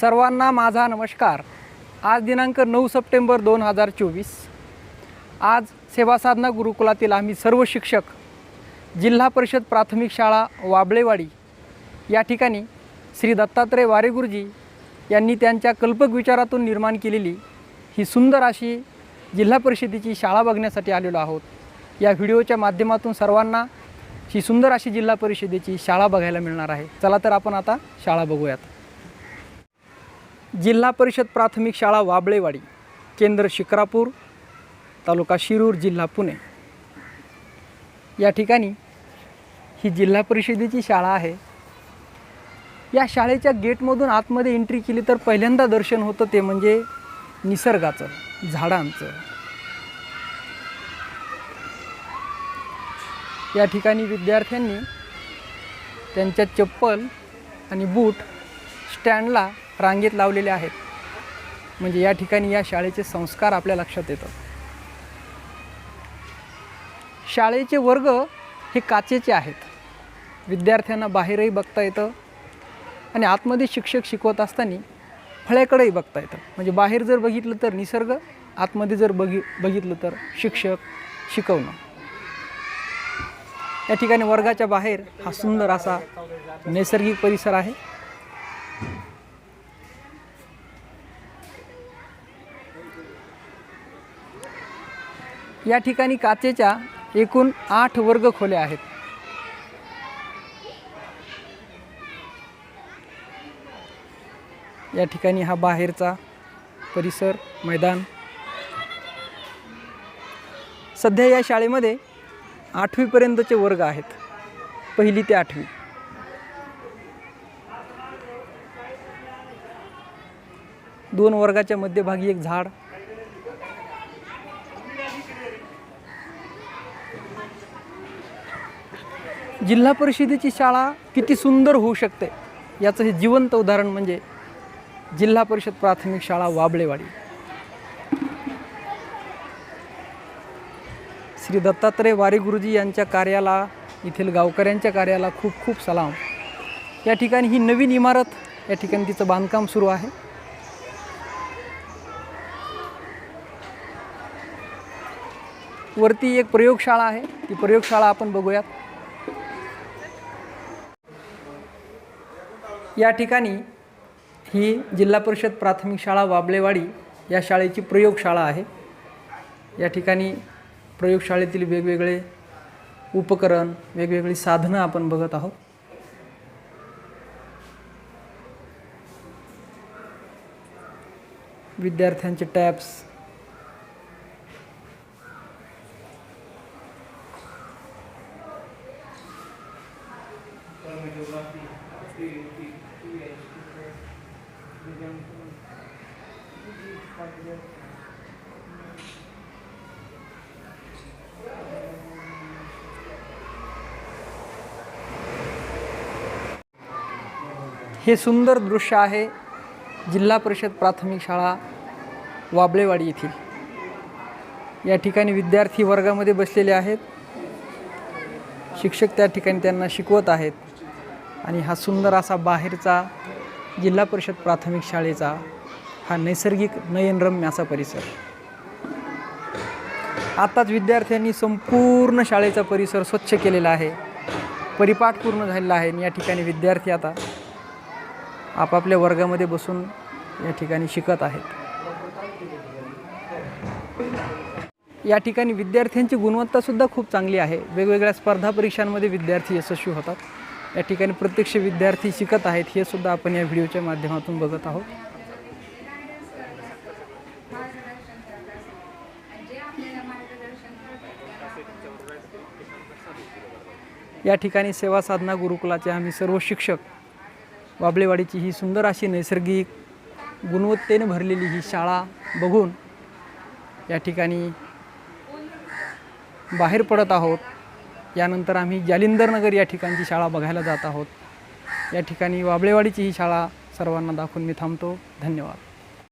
सर्वांना माझा नमस्कार. आज दिनांक नऊ सप्टेंबर दोन हजार चोवीस. आज सेवासाधना गुरुकुलातील आम्ही सर्व शिक्षक जिल्हा परिषद प्राथमिक शाळा वाबळेवाडी या ठिकाणी श्री दत्तात्रय वारेगुरुजी यांनी त्यांच्या कल्पक विचारातून निर्माण केलेली ही सुंदर अशी जिल्हा परिषदेची शाळा बघण्यासाठी आलेलो आहोत. या व्हिडिओच्या माध्यमातून सर्वांना ही सुंदर अशी जिल्हा परिषदेची शाळा बघायला मिळणार आहे. चला तर आपण आता शाळा बघूयात. जिल्हा परिषद प्राथमिक शाळा वाबळेवाडी केंद्र शिक्रापूर तालुका शिरूर जिल्हा पुणे. या ठिकाणी ही जिल्हा परिषदेची शाळा आहे. या शाळेच्या गेटमधून आतमध्ये एंट्री केली तर पहिल्यांदा दर्शन होतं ते म्हणजे निसर्गाचं झाडांचं. या ठिकाणी विद्यार्थ्यांनी त्यांच्या चप्पल आणि बूट स्टँडला रांगेत लावलेले आहेत. म्हणजे या ठिकाणी या शाळेचे संस्कार आपल्या लक्षात येतात. शाळेचे वर्ग हे काचेचे आहेत. विद्यार्थ्यांना बाहेरही बघता येतं आणि आतमध्ये शिक्षक शिकवत असताना फळ्याकडेही बघता येतं. म्हणजे बाहेर जर बघितलं तर निसर्ग आतमध्ये जर बघि बघितलं तर शिक्षक शिकवणं. या ठिकाणी वर्गाच्या बाहेर हा सुंदर असा नैसर्गिक परिसर आहे. या ठिकाणी काचेच्या एकूण आठ वर्ग खोल्या आहेत. या ठिकाणी हा बाहेरचा परिसर मैदान. सध्या या शाळेमध्ये आठवीपर्यंतचे वर्ग आहेत. पहिली ते आठवी. दोन वर्गाच्या मध्यभागी एक झाड जिल्हा परिषदेची शाळा किती सुंदर होऊ शकते? याचं हे जिवंत उदाहरण म्हणजे जिल्हा परिषद प्राथमिक शाळा वाबळेवाडी. श्री दत्तात्रय वारे गुरुजी यांच्या कार्याला येथील गावकऱ्यांच्या कार्याला खूप खूप सलाम. या ठिकाणी ही नवीन इमारत या ठिकाणी तिचं बांधकाम सुरू आहे. वरती एक प्रयोगशाळा आहे. ती प्रयोगशाळा आपण बघूयात. या ठिकाणी ही जिल्हा परिषद प्राथमिक शाळा वाबलेवाडी या शाळेची प्रयोगशाळा आहे. या ठिकाणी प्रयोगशाळेतील वेगवेगळे उपकरण वेगवेगळी साधनं आपण बघत आहोत. विद्यार्थ्यांचे टॅब्स. हे सुंदर दृश्य आहे जिल्हा परिषद प्राथमिक शाळा वाबळेवाडी येथील. या ठिकाणी विद्यार्थी वर्गामध्ये बसलेले आहेत. शिक्षक त्या ठिकाणी त्यांना शिकवत आहेत. आणि हा सुंदर असा बाहेरचा जिल्हा परिषद प्राथमिक शाळेचा हा नैसर्गिक नयनरम्य असा परिसर. आताच विद्यार्थ्यांनी संपूर्ण शाळेचा परिसर स्वच्छ केलेला आहे. परिपाठ पूर्ण झालेला आहे आणि या ठिकाणी विद्यार्थी आता आपापल्या वर्गामध्ये बसून या ठिकाणी शिकत आहेत. या ठिकाणी विद्यार्थ्यांची गुणवत्तासुद्धा खूप चांगली आहे. वेगवेगळ्या स्पर्धा परीक्षांमध्ये विद्यार्थी यशस्वी होतात. या ठिकाणी प्रत्यक्ष विद्यार्थी शिकत आहेत हे सुद्धा आपण या व्हिडिओच्या माध्यमातून बघत आहोत. या ठिकाणी सेवा साधना गुरुकुलाचे आम्ही सर्व शिक्षक बाबळेवाडीची ही सुंदर अशी नैसर्गिक गुणवत्तेने भरलेली ही शाळा बघून या ठिकाणी बाहेर पडत आहोत. यानंतर आम्ही जालिंदरनगर या ठिकाणची शाळा बघायला जात आहोत. या ठिकाणी वाबळेवाडीची ही शाळा सर्वांना दाखवून मी थांबतो. धन्यवाद.